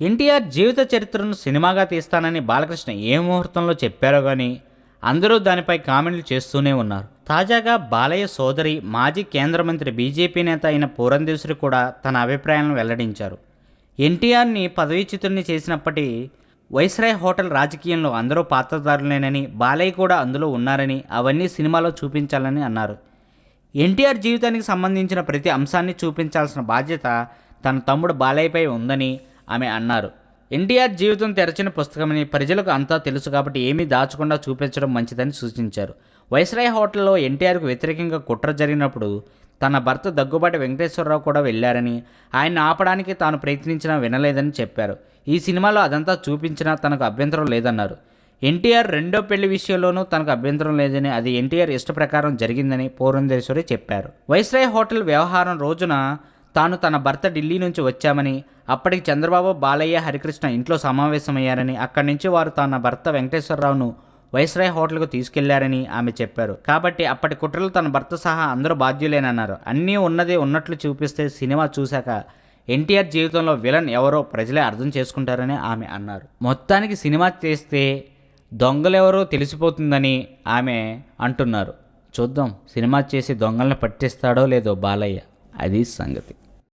ఎన్టీఆర్ జీవిత చరిత్రను సినిమాగా తీస్తానని బాలకృష్ణ ఏ ముహూర్తంలో చెప్పారో కానీ అందరూ దానిపై కామెంట్లు చేస్తూనే ఉన్నారు. తాజాగా బాలయ్య సోదరి మాజీ కేంద్ర మంత్రి బీజేపీ నేత అయిన పూరంధేశ్వరి కూడా తన అభిప్రాయాలను వెల్లడించారు. ఎన్టీఆర్ని పదవీచ్యుతుడిని చేసినప్పటి వైస్రాయ్ హోటల్ రాజకీయంలో అందరూ పాత్రదారులేనని బాలయ్య కూడా అందులో ఉన్నారని అవన్నీ సినిమాలో చూపించాలని అన్నారు. ఎన్టీఆర్ జీవితానికి సంబంధించిన ప్రతి అంశాన్ని చూపించాల్సిన బాధ్యత తన తమ్ముడు బాలయ్యపై ఉందని ఆమె అన్నారు. ఎన్టీఆర్ జీవితం తెరచిన పుస్తకమని ప్రజలకు అంతా తెలుసు కాబట్టి ఏమీ దాచకుండా చూపించడం మంచిదని సూచించారు. వైస్రాయ్ హోటల్లో ఎన్టీఆర్కు వ్యతిరేకంగా కుట్ర జరిగినప్పుడు తన భర్త దగ్గుబాటి వెంకటేశ్వరరావు కూడా వెళ్ళారని ఆయన ఆపడానికి తాను ప్రయత్నించినా వినలేదని చెప్పారు. ఈ సినిమాలో అదంతా చూపించినా తనకు అభ్యంతరం లేదన్నారు. ఎన్టీఆర్ రెండో పెళ్ళి విషయంలోనూ తనకు అభ్యంతరం లేదని అది ఎన్టీఆర్ ఇష్ట ప్రకారం జరిగిందని పూర్ణేశ్వరి చెప్పారు. వైస్రాయ్ హోటల్ వ్యవహారం రోజున తాను తన భర్త ఢిల్లీ నుంచి వచ్చామని అప్పటికి చంద్రబాబు బాలయ్య హరికృష్ణ ఇంట్లో సమావేశమయ్యారని అక్కడి నుంచి వారు తన భర్త వెంకటేశ్వరరావును వైస్రాయ్ హోటల్కు తీసుకెళ్ళారని ఆమె చెప్పారు. కాబట్టి అప్పటి కుట్రలు తన భర్త సహా అందరూ బాధ్యులేనన్నారు. అన్నీ ఉన్నదే ఉన్నట్లు చూపిస్తే సినిమా చూశాక ఎన్టీఆర్ జీవితంలో విలన్ ఎవరో ప్రజలే అర్థం చేసుకుంటారని ఆమె అన్నారు. మొత్తానికి సినిమా చేస్తే దొంగలెవరో తెలిసిపోతుందని ఆమె అంటున్నారు. చూద్దాం సినిమా చేసి దొంగలను పట్టిస్తాడో లేదో బాలయ్య. అది సంగతి.